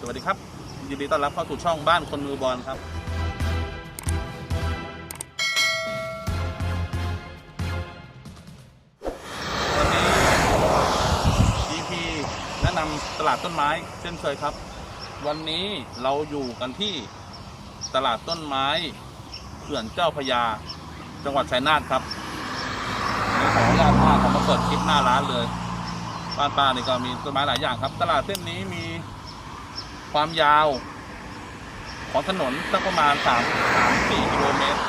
สวัสดีครับ ยินดีต้อนรับเข้าสู่ช่องบ้านคนมือบอลครับ วันนี้ EP แนะนำตลาดต้นไม้เช่นเคยครับ วันนี้เราอยู่กันที่ตลาดต้นไม้เขื่อนเจ้าพระยา จังหวัดชัยนาทครับขออนุญาตพาเขามาเปิดคลิปหน้าร้านเลย บ้านป้านี่ก็มีต้นไม้หลายอย่างครับ ตลาดเส้นนี้มี ความยาว ของถนนสักประมาณ3 3 4กิโลเมตร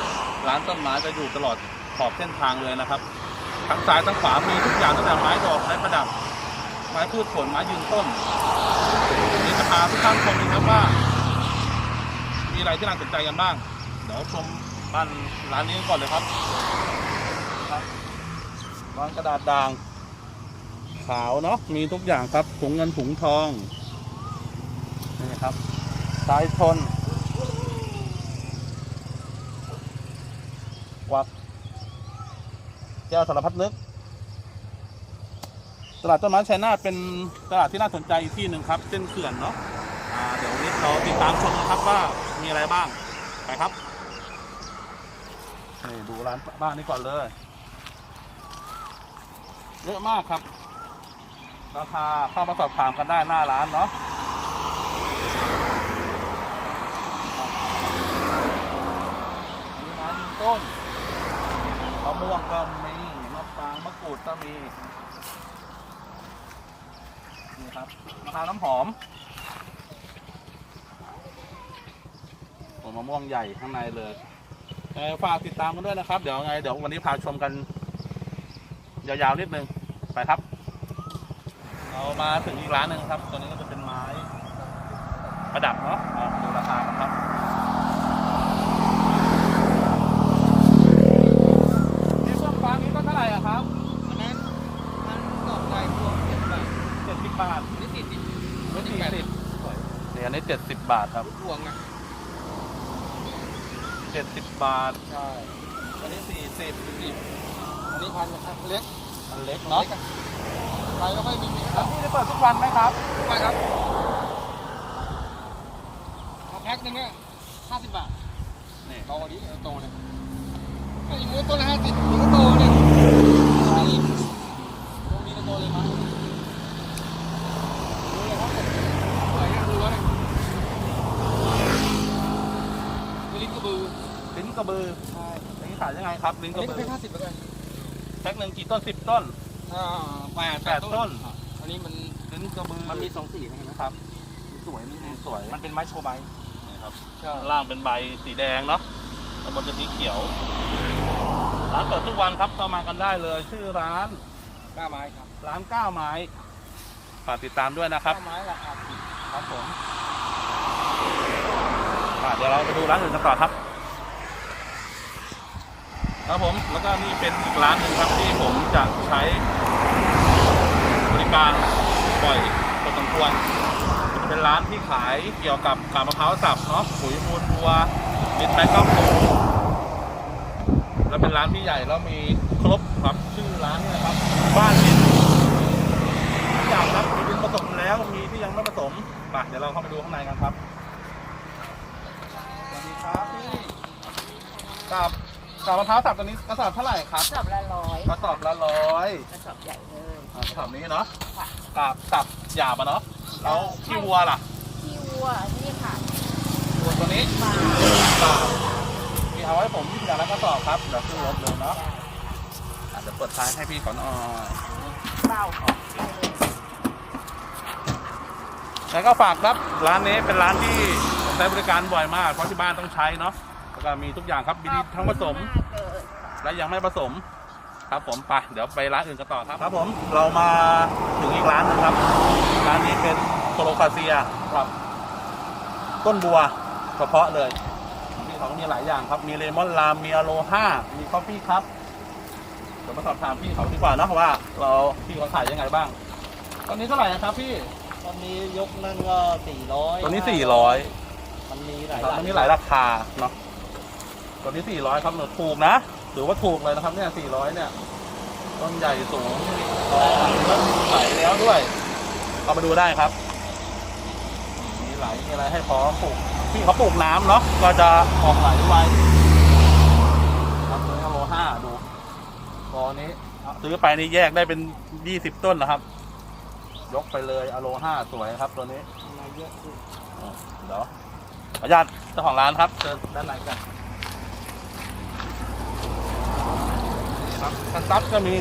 ร้านต้นไม้จะอยู่ตลอดขอบเส้นทางเลยนะครับ ทั้งซ้ายทั้งขวามีทุกอย่างตั้งแต่ไม้ดอกไม้ประดับ ไม้พืชผลไม้ยืนต้นนนี้จะพาทุกท่านชมนะครับว่า มีอะไรที่น่าสนใจกันบ้าง เดี๋ยวชมบ้านร้านนี้ก่อนเลยครับครับวางกระดาษด่างขาวเนาะมีทุกอย่างครับถุงเงินถุงทอง นี่ครับ สายชนกวักแก้วสารพัดนึก ตลาดต้นไม้ชัยนาทเป็นตลาดที่น่าสนใจอีกที่หนึ่งครับ เส้นเขื่อนเนาะอ่าเดี๋ยววันนี้เราติดตามชมนะครับว่ามีอะไรบ้าง ไปครับนี่ดูร้านบ้านนี้ก่อนเลย เยอะมากครับ ราคาเข้ามาสอบถามกันได้หน้าร้านเนาะมี ม้นมะม่วงก็มีมะปรางมะกรูดก็มีนี่ครับมะพร้าวน้ำหอมโอ้มะม่วงใหญ่ข้างในเลยเฝากติดตามกันด้วยนะครับ เดี๋ยวไงเดี๋ยววันนี้พาชมกัน ยาวๆนิดนึงไปครับ เรามาถึงอีกร้านหนึ่งครับ ตัวนี้ก็จะเป็นไม้ ประดับเนาะมาดูราคากันครับ นี่เฟื่องฟ้านี้ก็เท่าไหร่อะครับ อันนั้นมันดอกลายพวงเจ็ดบาท เจ็ดสิ บบาทนี่สี่สิบไม่สี่สิบเดี๋ยวอันนี้เจ็ดสิบบาทครับพวงอะเจ็ดสิบบาท ใช่ อันนี้สี่สิบสิบอันนี้พันนะครับเล็กอันเล็กเนาะล็กอะใครก็ไม่มีคแล้รัวบพี่จะเปิดทุกวันไหมครับไปครับเอาแพ็คหนึงเนี่ยห้าสิบบาทนี่โตนี้โตเลยไอ้หมูต้นละห้าสิบมันก็โตเนี่ยใช่ตรงนี้ก็โตเลยมั้งดูเลยครับสวยงามดูแล้วเนี่ยนี่ลิ้นกระบือ ลิ้น กระบือใช่อันนี้ขายยังไงครับลิ้นกระนี้บือเป็นห้าสิบแล้วกันแพ็คหนึ่งกี่ต้นสิบต้นอ่าแปดแปดต้น อันนี้มันลิ้นกระบือมันมีสองสีนะเห็นไหมครับสวยมันสวย มันเป็นไม้โชว์ใบนี่ครับใช่ล่างเป็นใบสีแดงเนาะแล้วบนจะสีเขียว ร้านเปิดทุกวันครับเข้ามากันได้เลย ชื่อร้านหน้าไม้ครับ ร้านก้าไม้ฝากติดตามด้วยนะครับหน้าไม้ราคาถูกครับผมอะเดี๋ยวเราไปดูร้านอื่นกันต่อครับ ครับผมแล้วก็นี่เป็นอีกร้านหนึ่งครับที่ผมจะใช้บริการบ่อยพอสมควรจะเป็นร้านที่ขายเกี่ยวกับกาบมะพร้าวสับเนาะปุ๋ยมูลวัวมิดแมกกาโฟแล้วเป็นร้านที่ใหญ่แล้วมีครบครับชื่อร้านนี่นะครับ บ้านดินทุกอย่างครับมีดินผสมแล้วมีที่ยังไม่ผสมไปเดี๋ยวเราเข้าไปดูข้างในกันครับสวัสดีครับพี่กับ กับมะพร้าวสับตัวนี้กระสอบเท่าไหร่ครับกระสอบละร้อยกระสอบละร้อยกระสอบใหญ่เลย อ่ากระสอบนี้เนาะค่ะกับสับหยาบอะเนาะแล้วขี้วัวล่ะที่วัวนี่ค่ะวัวตัวนี้บาทบาทพี่เอาไว้ผมอย่างละกระสอบครับเดี๋ยวขึ้นรถเลยเนาะอะเดี๋ยวเปิดท้ายให้พี่ก่อนอ่อยเบาออกได้เลย แล้วก็ฝากครับร้านนี้เป็นร้านที่ผมใช้บริการบ่อยมากเพราะที่บ้านต้องใช้เนาะแล้ว ก็มีทุกอย่างครับมีทั้งผสมขอบคุณากเลยและยังไม่ผสม ครับผมไปเดี๋ยวไปร้านอื่นกันต่อครับ ครับผมเรามาถึงอีกร้านหนึงครับ ร้านนี้เป็นโคโลคาเซียครับ ต้นบัวเฉพาะเลยมีของมีหลายอย่างครับมีเลมอนลามมีอโลห้ามีคอฟฟี่ครับเดี๋ยวมาสอบถามพี่เขาดีกว่านะว่า เราพี่เขาขายยังไงบ้าง ตอนนี้เท่าไหร่นะครับพี่ตอนนี้ยกนั่นก็สี่ร้อยตัวนี้สี่ร้อยมันมีหลายครับมันมีหลายราคาเนาะ ตัวนี้สี่ร้อยครับหนูถูกนะ ถือว่าถูกเลยนะครับเนี่ยสี่ร้อยเนี่ย ต้นใหญ่สูงตอแล้วใสแล้วด้วย เอามาดูได้ครับ มีไหลมีอะไรให้พร้อมปลูกพี่เขาปลูกน้ำเนาะ ก็จะออกไหลไวครับตัวนี้โลห้าดูตอนนี้ ซื้อไปนี่แยกได้เป็นยี่สิบต้นนะครับ ยกไปเลยอโลห้าสวยครับ ตัวนี้มาเยอะด้วยอะเดี๋ยวขออนุญาตเจ้าของร้านครับเชิญด้านในกัน ครับคันซับก็มี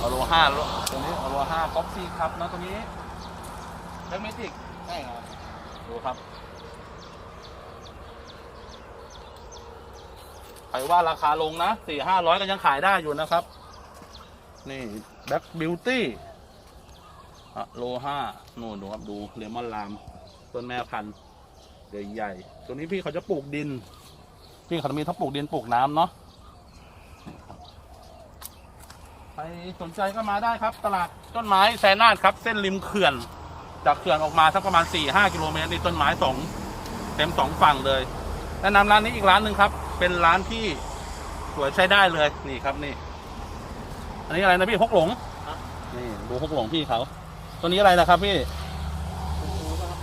อโลห้าตัวนี้อโลห้าก๊อปซี่ครับนะตัวนี้แบ็กเมจิกใช่ครับดูครับใครว่าราคาลงนะสี่ห้าร้อยก็ยังขายได้อยู่นะครับ นี่แบ็กบิวตี้ โลห้านู่นดูครับดูเลมอนลาม ต้นแม่พันธุ์ใหญ่ๆตัวนี้พี่เขาจะปลูกดิน พี่เขาจะมีทั้งปลูกดินปลูกน้ำเนาะใครสนใจก็มาได้ครับ ตลาดต้นไม้แซนาดครับ เส้นริมเขื่อน จากเขื่อนออกมาสักประมาณ4ี่ห้ากิโลเมตรนี่ต้นไม้สองเต็มสองฝั่งเลยแนะนำร้านนี้อีกร้านหนึ่งครับ เป็นร้านที่สวยใช้ได้เลยนี่ครับนี่ อันนี้อะไรนะพี่ฮกหลงนี่ดูฮกหลงพี่เขา ตัวนี้อะไรนะครับพี่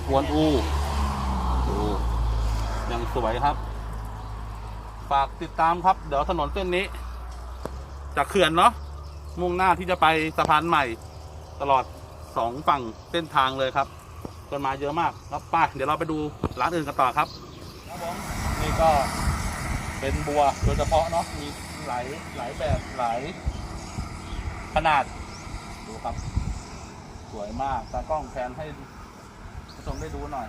กวนอูดูยังสวยครับ ฝากติดตามครับ เดี๋ยวถนนเส้นนี้ จากเขื่อนเนาะมุ่งหน้าที่จะไปสะพานใหม่ ตลอดสองฝั่งเส้นทางเลยครับต้นไม้เยอะมากครับไป้าเดี๋ยวเราไปดูร้านอื่นกันต่อครับครับผมนี่ก็เป็นบัวโดยเฉพาะเนาะมีหลายหลายแบบหลายขนาดดูครับ สวยมาก ตากล้องแพนให้ผู้ชมได้ดูหน่อย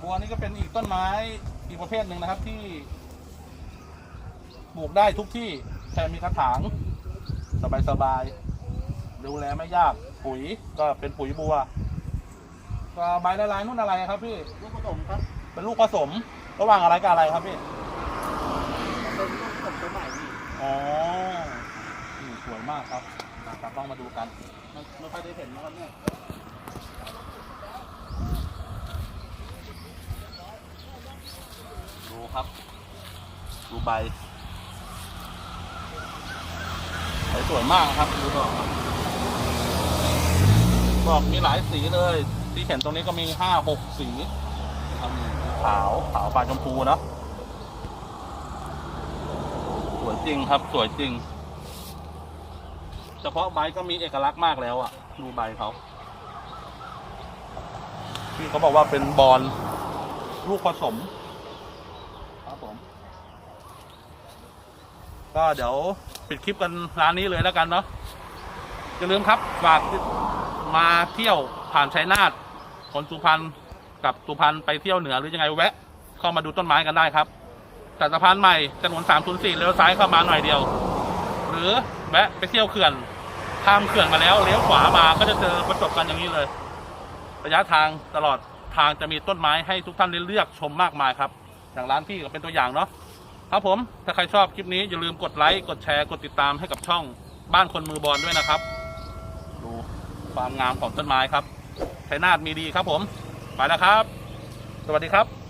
บัวนี่ก็เป็นอีกต้นไม้อีกประเภทหนึ่งนะครับที่ปลูกได้ทุกที่แค่มีกระถาง สบายสบายๆดูแลไม่ยากปุ๋ยก็เป็นปุ๋ยบัวก็ใบละลายนู่นอะไรครับพี่ลูกผสมครับ เป็นลูกผสม ระหว่างอะไรกับอะไรครับพี่เป็นลูกผสมตัวใหม่พี่อ๋อนี่สวยมากครับนะครับต้องมาดูกันไม่ไม่ค่อยได้เห็นนะครับเนี่ยดูครับดูใบใสวยมากครับดูดอกดอกมีหลายสีเลย ที่เห็นตรงนี้ก็มีห้าหกสีนะครับขาวขาวปลาชมพูเนอะสวยจริงครับ สวยจริง เฉพาะใบก็มีเอกลักษณ์มากแล้วอะ่ะ ดูใบเขาพี่เขาบอกว่าเป็นบอลลูกผสม ครับผม ก็เดี๋ยวปิดคลิปกันร้านนี้เลยแล้วกันเนาะอย่าลืมครับฝากมาเที่ยวผ่านชัยนาทคนสุพรรณกับสุพรรณไปเที่ยวเหนือหรือยังไงแวะ เข้ามาดูต้นไม้กันได้ครับจากสะพานใหม่ถนน304เลี้ยวซ้ายเข้ามาหน่อยเดียว หรือแวะไปเที่ยวเขื่อน ข้ามเขื่อนมาแล้วเลี้ยวขวามาก็จะเจอประจบกันอย่างนี้เลย ระยะทางตลอดทางจะมีต้นไม้ให้ทุกท่านได้เลือกชมมากมายครับ อย่างร้านพี่ก็เป็นตัวอย่างเนาะครับผมถ้าใครชอบคลิปนี้อย่าลืมกดไลค์กดแชร์กดติดตามให้กับช่องบ้านคนมือบอลด้วยนะครับ ดูความงามของต้นไม้ครับชัยนาทมีดีครับผม ไปแล้วครับ สวัสดีครับ